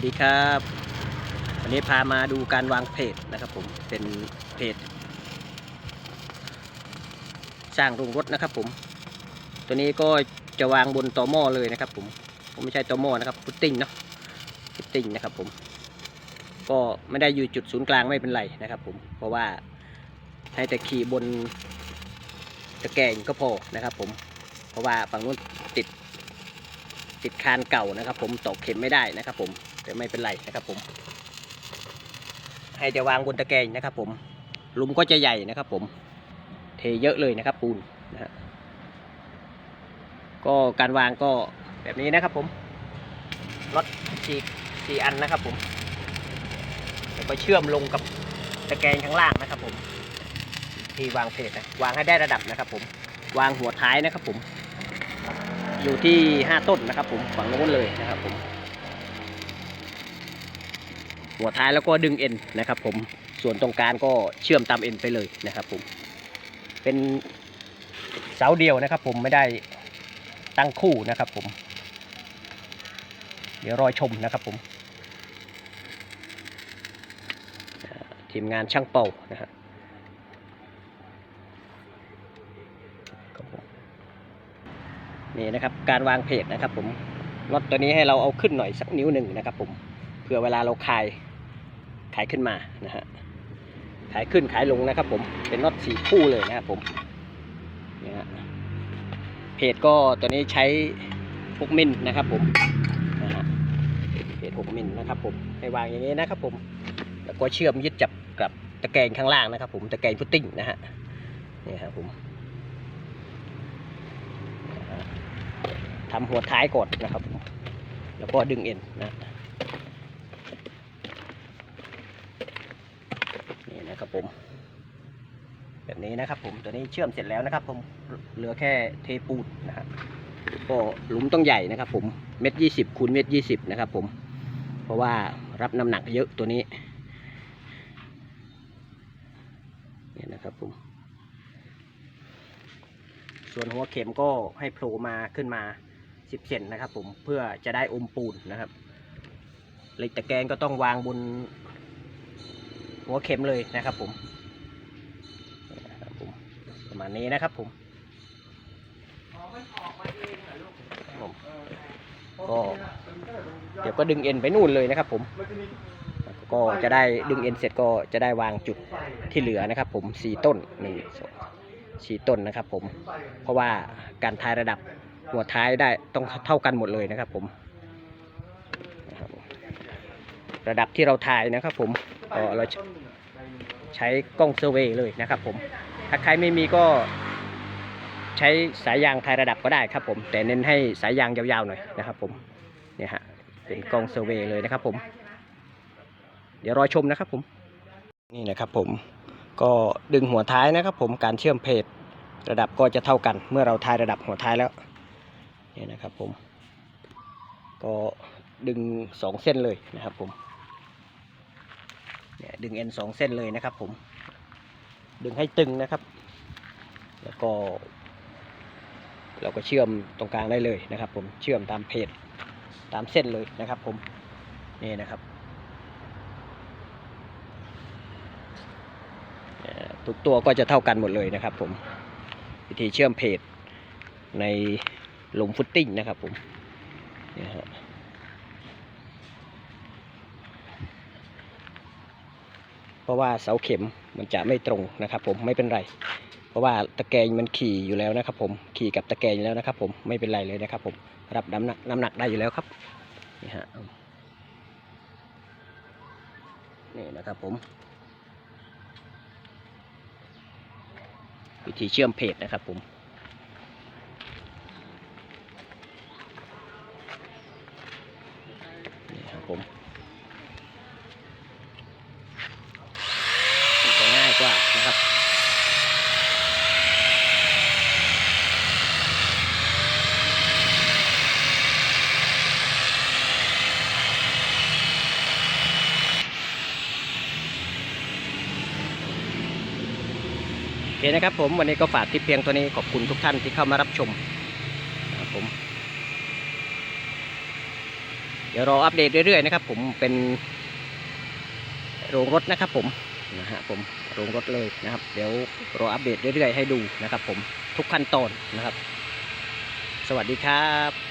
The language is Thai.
วัสดีครับ วันนี้พามาดูการวางเพจนะครับผม เป็นเพจสร้างโรงรถนะครับผม ตัวนี้ก็จะวางบนตอหม้อเลยนะครับผม ผมไม่ใช่ตอหม้อนะครับพุตติ้งเนาะพุตติ้งนะครับผม ก็ไม่ได้อยู่จุดศูนย์กลางไม่เป็นไรนะครับผม เพราะว่าให้แต่ขี่บนตะแกรงก็พอนะครับผม เพราะว่าฝั่งนู้นติดติดคานเก่านะครับผมตกเข็มไม่ได้นะครับผม แต่ไม่เป็นไรนะครับผม ให้จะวางบนตะแกรงนะครับ ผมลุมก็จะใหญ่นะครับ ผม เทเยอะเลยนะครับ ปูนนะฮะก็การวางก็แบบนี้นะครับ ผมน็อตฉีกสี่อันนะครับ ผมแล้วก็เชื่อมลงกับตะแกรงข้างล่างนะครับ ผมที่วางเพจนะวางให้ได้ระดับนะครับ ผม วางหัวท้ายนะครับ ผม อยู่ที่ห้าต้นนะครับ ผมฝั่งโน้นเลยนะครับ ผม หัวท้ายแล้วก็ดึงเอ็นนะครับผมส่วนตรงกลางก็เชื่อมตามเอ็นไปเลยนะครับผมเป็นเสาเดียวนะครับ ผมไม่ได้ตั้งคู่นะครับผม เดี๋ยวรอชมนะครับผมทีมงานช่างเป่านะฮะครับนี่นะครับการวางเพจนะครับผมน็อตตัวนี้ให้เราเอาขึ้นหน่อยสักนิ้วหนึ่งนะครับผมเพื่อเวลาเราคลาย ขายขึ้นมานะฮะขายขึ้นขายลงนะครับ ผมเป็นน็อตสีคู่เลยนะครับผมนี่ฮะเพจก็ตัวนี้ใช้6มิลนะครับ ผมนะฮะเพจ6มิลนะครับผมให้วางอย่างนี้นะครับ ผมแล้วก็เชื่อมยึดจับกับตะแกรงข้างล่างนะครับ ผมตะแกรงพุตติ้งนะฮะนี่ครับผมทำหัวท้ายก่อนนะครับผมแล้วก็ดึงเอ็นนะ นะครับผม แบบนี้นะครับผมตัวนี้เชื่อมเสร็จแล้วนะครับ ผมเหลือแค่เทปูนนะฮะก็หลุมต้องใหญ่นะครับ ผมเม็ดยี่สิบคูณเม็ดยี่สิบนะครับผมเพราะว่ารับน้ำหนักเยอะตัวนี้นี่นะครับผมส่วนหัวเข็มก็ให้โผล่มาขึ้นมา10เซนนะครับ ผมเพื่อจะได้อมปูนนะครับเหล็กตะแกรงก็ต้องวางบน หัวเข็มเลยนะครับผมนี่นะครับผมประมาณนี้นะครับผมผมก็เดี๋ยวก็ดึงเอ็นไปนู่นเลยนะครับผมก็จะได้ดึงเอ็นเสร็จก็จะได้วางจุดที่เหลือนะครับผมสี่ต้นหนึ่งสองสี่ต้นนะครับผมเพราะว่าการทายระดับหัวท้ายได้ต้องเท่ากันหมดเลยนะครับผมนะครับผม ระดับที่เราทายนะครับ ผมก็เราใช้กล้องเซอร์เวย์เลยนะครับ ผม ถ้าใครไม่มีก็ใช้สายยางทายระดับก็ได้ครับ ผม แต่เน้นให้สายยางยาวๆหน่อยนะครับ ผมเนี่ยฮะเป็นกล้องเซอร์เวย์เลยนะครับ ผม เดี๋ยวรอชมนะครับ ผม นี่นะครับ ผมก็ดึงหัวท้ายนะครับ ผมการเชื่อมเพจระดับก็จะเท่ากัน เมื่อเราทายระดับหัวท้ายแล้วนี่นะครับผม ก็ดึงสองเส้นเลยนะครับผม เนี่ยดึงเอ็นสองเส้นเลยนะครับผม ดึงให้ตึงนะครับ แล้วก็ เราก็เชื่อมตรงกลางได้เลยนะครับ ผมเชื่อมตามเพจตามเส้นเลยนะครับผมนี่นะครับทุกตัวก็จะเท่ากันหมดเลยนะครับ ผมวิธีเชื่อมเพจในหลุมฟุตติ้งนะครับผมนี่ฮะ เพราะว่าเสาเข็มมันจะไม่ตรงนะครับ ผมไม่เป็นไร เพราะว่าตะแกรงมันขี่อยู่แล้วนะครับ ผมขี่กับตะแกรงอยู่แล้วนะครับ ผมไม่เป็นไรเลยนะครับ ผมรับน้ำหนักน้ำหนักได้อยู่แล้วครับนี่ฮะนี่นะครับผม วิธีเชื่อมเพจนะครับผมนี่ครับผมจะง่าย กว่านะครับโอเคนะครับผมวันนี้ก็ฝากที่เพียงตัวนี้ขอบคุณทุกท่านที่เข้ามารับชมนะครับผมเดี๋ยวรออัปเดตเรื่อยๆนะครับผมเป็นโรงรถนะครับผม นะฮะผมโรงรถเลยนะครับ เดี๋ยวรออัปเดตเรื่อยๆให้ดูนะครับ ผมทุกขั้นตอนนะครับ สวัสดีครับ